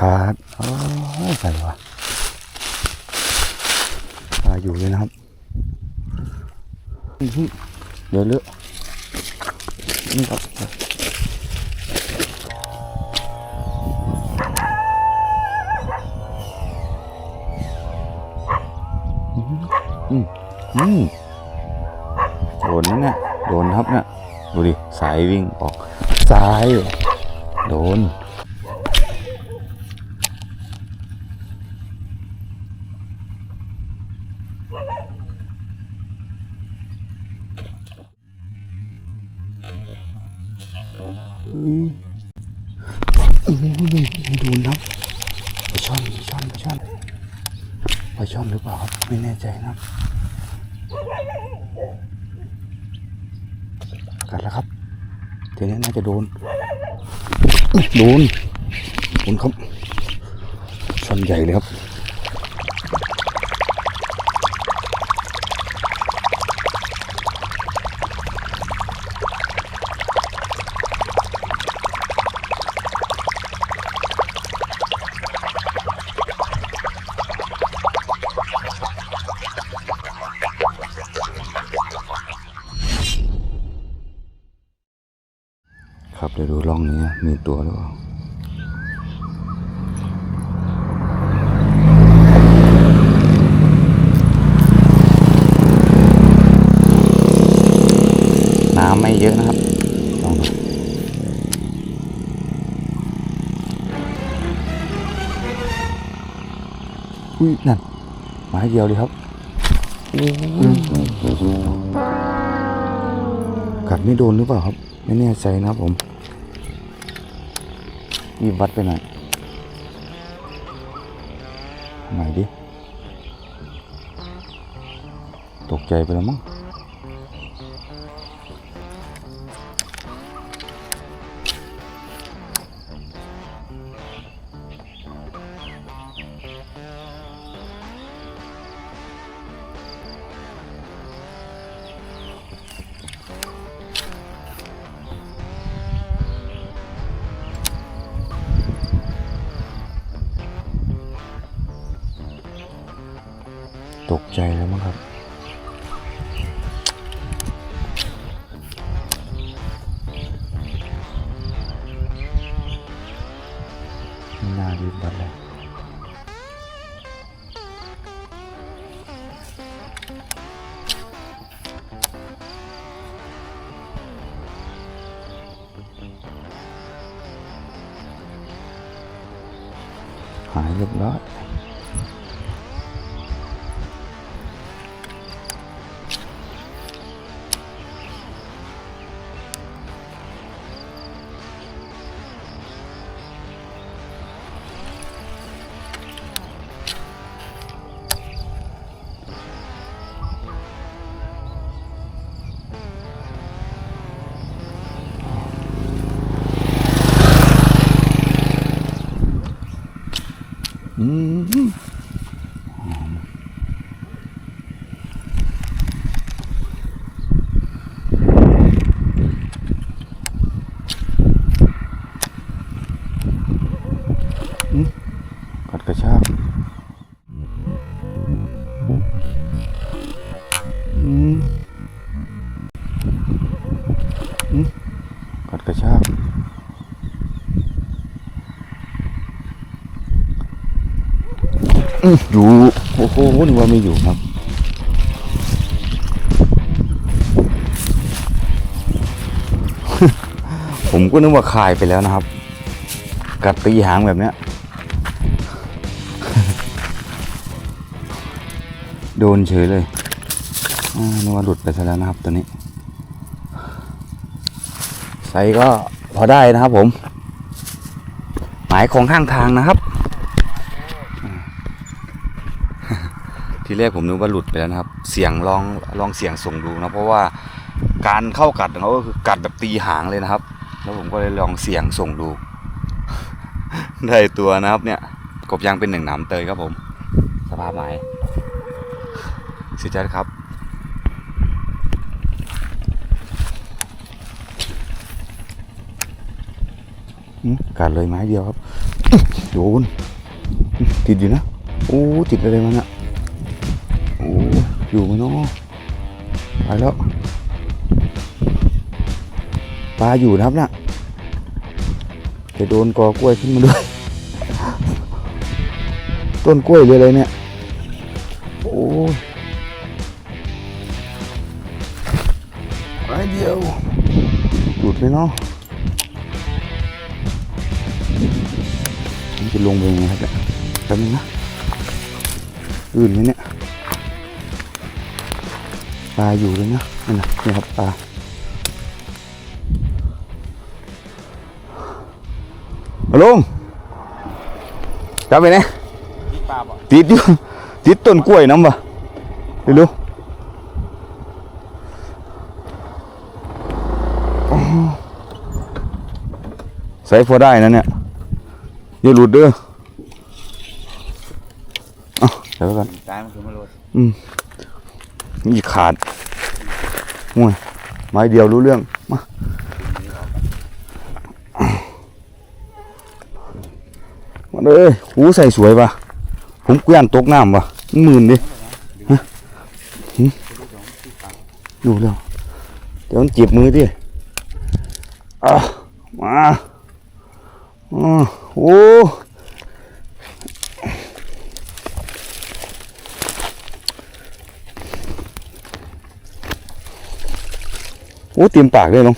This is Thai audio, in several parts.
ขาดโอ้ใส่วะปลาอยู่เลยนะครับอื้อหือเดี๋ยวเลอะนี่ครับอืมอืมอืมโดนนะเนี่ยโดนครับเนี่ยดูดิ สายวิ่งออกซ้าย โดน อืมอืมดูนะครับปลาช่อนปลาช่อนปลาช่อนปลาช่อนหรือเปล่าครับไม่แน่ใจนะกัดแล้วครับทีนี้น่าจะโดน โดนโดนครับช่อนใหญ่เลยครับ มีตัวหรือเปล่าน้ำไม่เยอะนะครับลองดูอุ้ยนั่นไม้เดียวเลยครับกัดไม่โดนหรือเปล่าครับ ไม่แน่ใจนะครับผม ยีบวัดไปหน่อยไหนดิ ตกใจไปแล้วมั้ง ใจแล้วมั้งครับ น่ารีบวัดเลยหายเรียบร้อย อื อยู่โอ้โหนึกว่าไม่อยู่ครับผมก็นึกว่าคายไปแล้วนะครับ กัดตีหางแบบเนี้ย โดนเฉยเลยนึกว่าหลุดไปซะแล้วนะครับตัวนี้ไซส์ก็พอได้นะครับผม หมายของข้างทางนะครับ ที แรกผมนึกว่าหลุดไปแล้วนะครับ เสียงลองลองเสียงส่งดูนะเพราะว่าการเข้ากัดของเขาก็คือกัดแบบตีหางเลยนะครับ แล้วผมก็เลยลองเสียงส่งดู ได้ตัวนะครับเนี่ยกบยางเป็นหนึ่งหนามเตยครับผม สภาพไหมสุดยอดครับอื้มกัดเลยไม้เดียวครับโดนติดอยู่นะโอ้ติดอะไรมันอะโอยู่ไหมเนาะไปแล้วปลาอยู่นะครับน่ะจะโดนกอกล้วยขึ้นมาด้วย ต้นกล้วยหรืออะไรเนี่ย โอ้ยไม้เดียวหลุดไหมเนาะมันจะลงไปยังไงครับเนี่ยแป๊บนึงนะอื่นไหมเนี่ย ปลาอยู่เลยนะนั่นนะนี่ครับปลาเอาลงจับไปเนี่ยที่ปลาบ่ติดอยู่ติดต้นกล้วยน้ำปะไปดูอ๋อใส่พอได้นะเนี่ยอย่าหลุดเด้อเอะเดี๋ยวกันตายมันคือมาโรดอืม นี่ขาดห่วยไม้เดียวรู้เรื่องมามาเลยหูใส่สวยปะผมเกวียนตกน้ำปะหมื่นดิฮะดูแล้วเดี๋ยวมันเจ็บมือดิอะมาอ่าโอ้ โอ้เตรียมปากเลยน้อง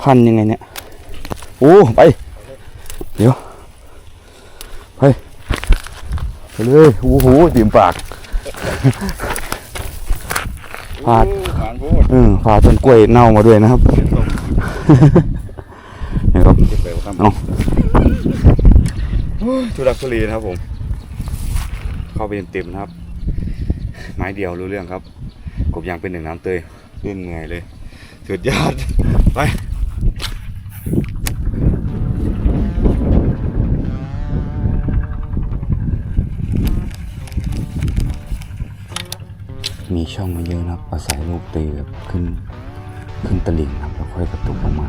พันยังไงเนี่ย โอ้ไป เดี๋ยว ไปไปเลยโอ้โหเตรียมปากฟาดหวานพูดเออฟาดต้นกล้วยเน่ามาด้วยนะครับนี่ครับเก็บไปครับเอาทุลักทุเลนะครับผม เข้าไปเต็มๆนะครับ ไม้เดียวรู้เรื่องครับก บยางเป็นหนึ่งน้ำเตยเล่นเหนื่อยเลยสุดยอด ไปมีช่องมาเยอะนะครับอาศัยลูกตีแบบขึ้น ขึ้นตลิ่งนะครับแล้วค่อยกระตุกออกมา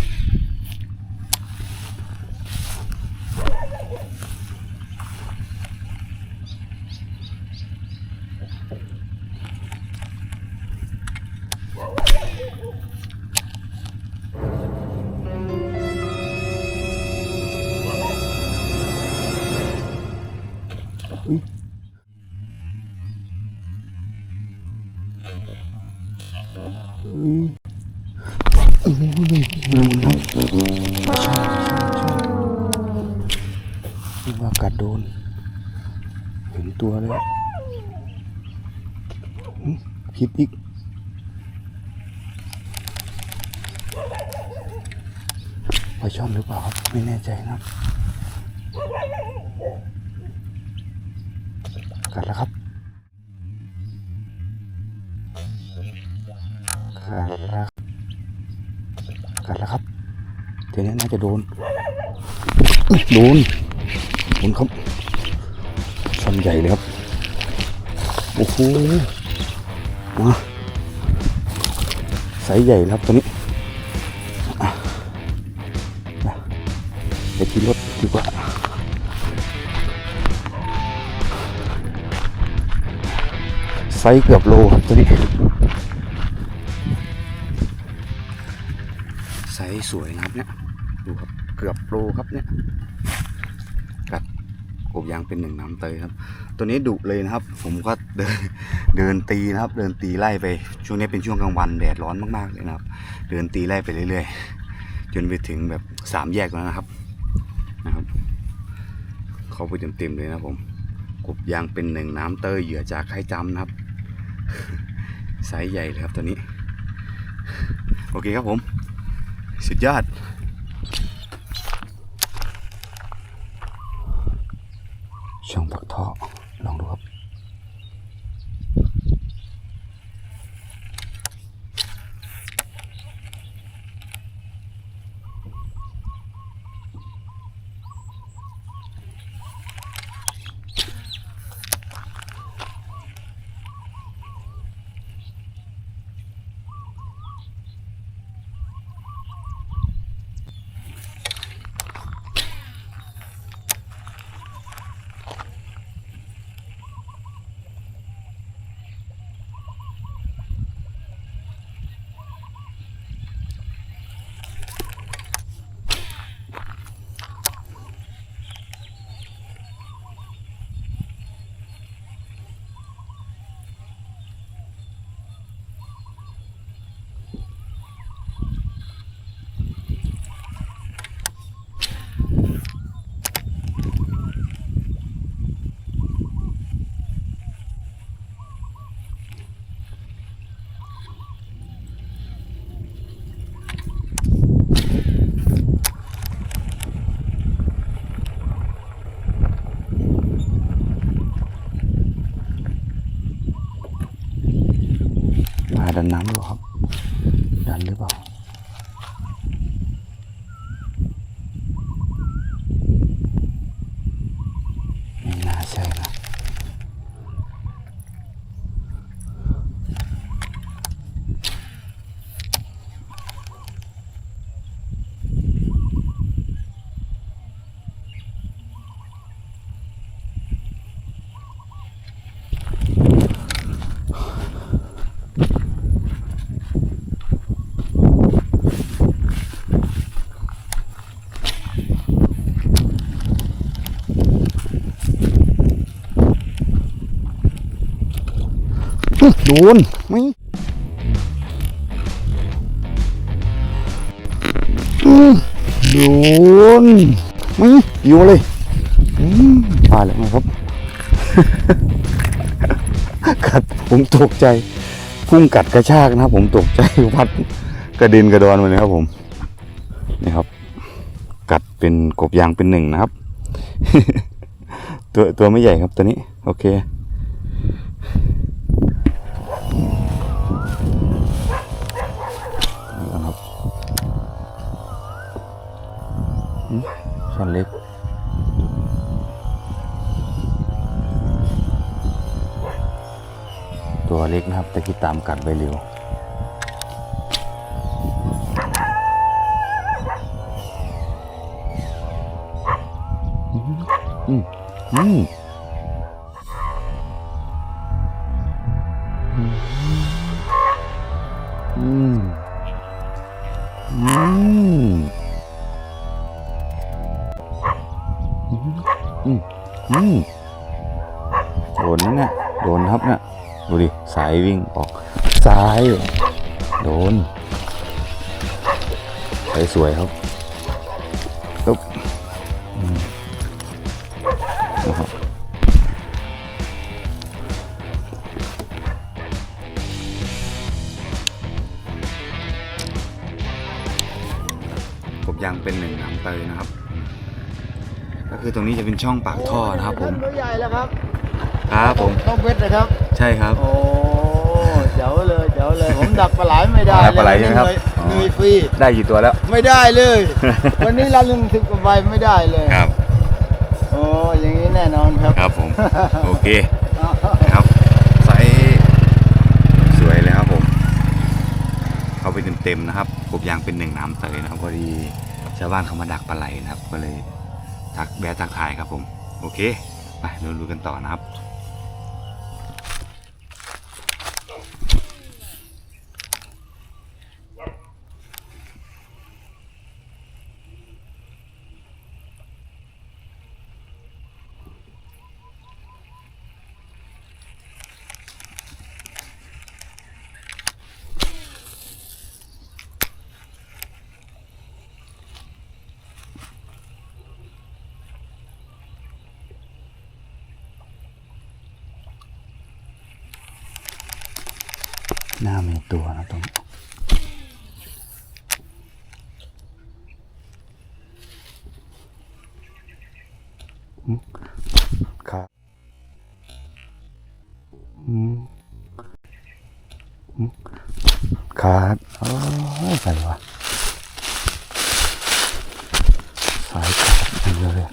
คิดว่ากัดโดน เห็นตัวเลยหึคิดอีกปลาช่อนหรือเปล่าครับ ไม่แน่ใจนะครับกัดแล้วครับกัดแล้วกัดแล้วครับ ทีนี้น่าจะโดน โดน โดนครับช่อนใหญ่เลยครับ โอ้โหมาไซส์ใหญ่ครับตัวนี้ไปที่รถดีกว่าไซส์เกือบโลครับตัวนี้ไซส์สวยนะครับเนี่ย ดูครับ เกือบโลครับเนี่ยกัดกบยางเป็นหนึ่งน้ำเตยครับ ตัวนี้ดุเลยนะครับ ผมก็เดินเดินตีนะครับ เดินตีไล่ไป ช่วงนี้เป็นช่วงกลางวันแดดร้อนมากๆเลยนะครับ เดินตีไล่ไปเรื่อยๆ จนไปถึงแบบสามแยกแล้วนะครับ นะครับ เขาไปเต็มๆเลยนะผมกบยางเป็นหนึ่งน้ำเตยเหยื่อจากไข่จำนะครับไซส์ใหญ่เลยครับตัวนี้ โอเคครับผม สุดยอด ช่อง ดันน้ำหรือเปล่าครับ ดันหรือเปล่า ไม่น่าใช่นะ โดนไม่อื้อโดนไม่อยู่เลยอืมตายแล้วนะครับกัดผมตกใจพุ่งกัดกระชากนะครับ ผมตกใจวัดกระเด็นกระดอนมาเลยครับผมนี่ครับ กัดเป็นกบยางเป็นหนึ่งนะครับ ตัวตัวไม่ใหญ่ครับตัวนี้ โอเค มช้อนเล็ก ตัวเล็กนะครับแต่ที่ตามกัดไปเร็วอืมอืมอืมอืม อืมโดนนั่นนะโดนครับนะดูดิ สายวิ่งออก สาย โดนสายสวยครับตุ๊นะครับผมยังเป็นหนึ่งหนังเตยนะครับ คือตรงนี้จะเป็นช่องปากท่อนะครับผมตัวใหญ่แล้วครับครับผมต้องเวทนะครับ ใช่ครับ โอ้เจ๋วเลยเจ๋วเลยผมดักปลาไหลไม่ได้ดักปลาไหลใช่ไหมครับเลยอ๋อเหนื่อยฟรีได้กี่ตัวแล้ว ไม่ได้เลย วันนี้เราลงสิบกว่าใบไม่ได้เลยครับโอ้อย่างนี้แน่นอนครับครับผมโอเคนะครับไซส์สวยเลยครับผม เข้าไปเต็มๆนะครับกบยางเป็นหนึ่งน้ำเตยนะครับพอดีชาวบ้านเขามาดักปลาไหลนะครับก็เลย ทักแบะทักทายครับผม โอเค ไปเราดูกันต่อนะครับ หน้ามีตัวนะตรงนี้อืมครับอืมอืมขาดโอ้ใส่วะสายขาดอย่างเดียวเลย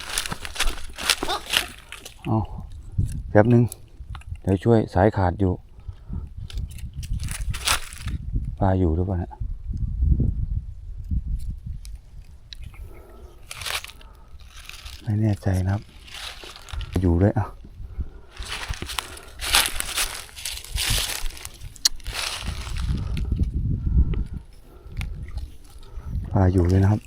เอาแป๊บนึง เดี๋ยวช่วยสายขาดอยู่ ปลาอยู่หรือเปล่าเนี่ยไม่แน่ใจนะครับ อยู่ด้วยอะปลาอยู่เลยนะครับ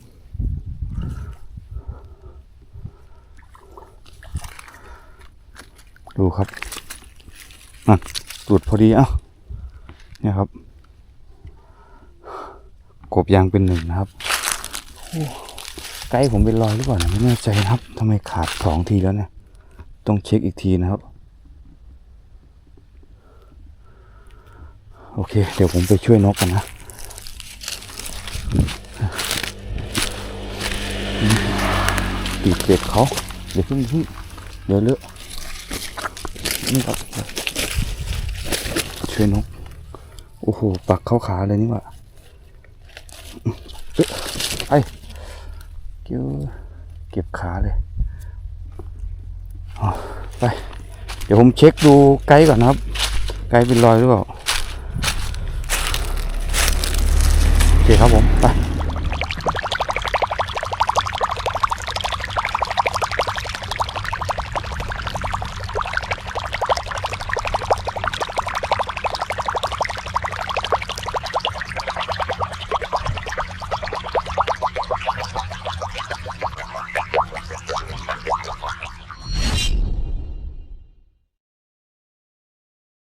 ดูครับอะหลุดพอดีอะเนี่ยครับ กบยางเป็นหนึ่งนะครับไกด์ผมเป็นรอยหรือเปล่านี่ยไม่แน่ใจนะครับทำไมขาดสองทีแล้วเนี่ย ต้องเช็คอีกทีนะครับ โอเค เดี๋ยวผมไปช่วยนกกันนะติดเบ็ดเขาเดี๋ยวพิ่งพิ่งเดี๋ยวเลอะนี่ครับช่วยนก โอ้โห ปักเข้าขาเลยนี่ว่า ไปเก็บเก็บขาเลยไป เดี๋ยวผมเช็คดูไกด์ก่อนนะครับ ไกด์เป็นรอยหรือเปล่าโอเคครับผม ไป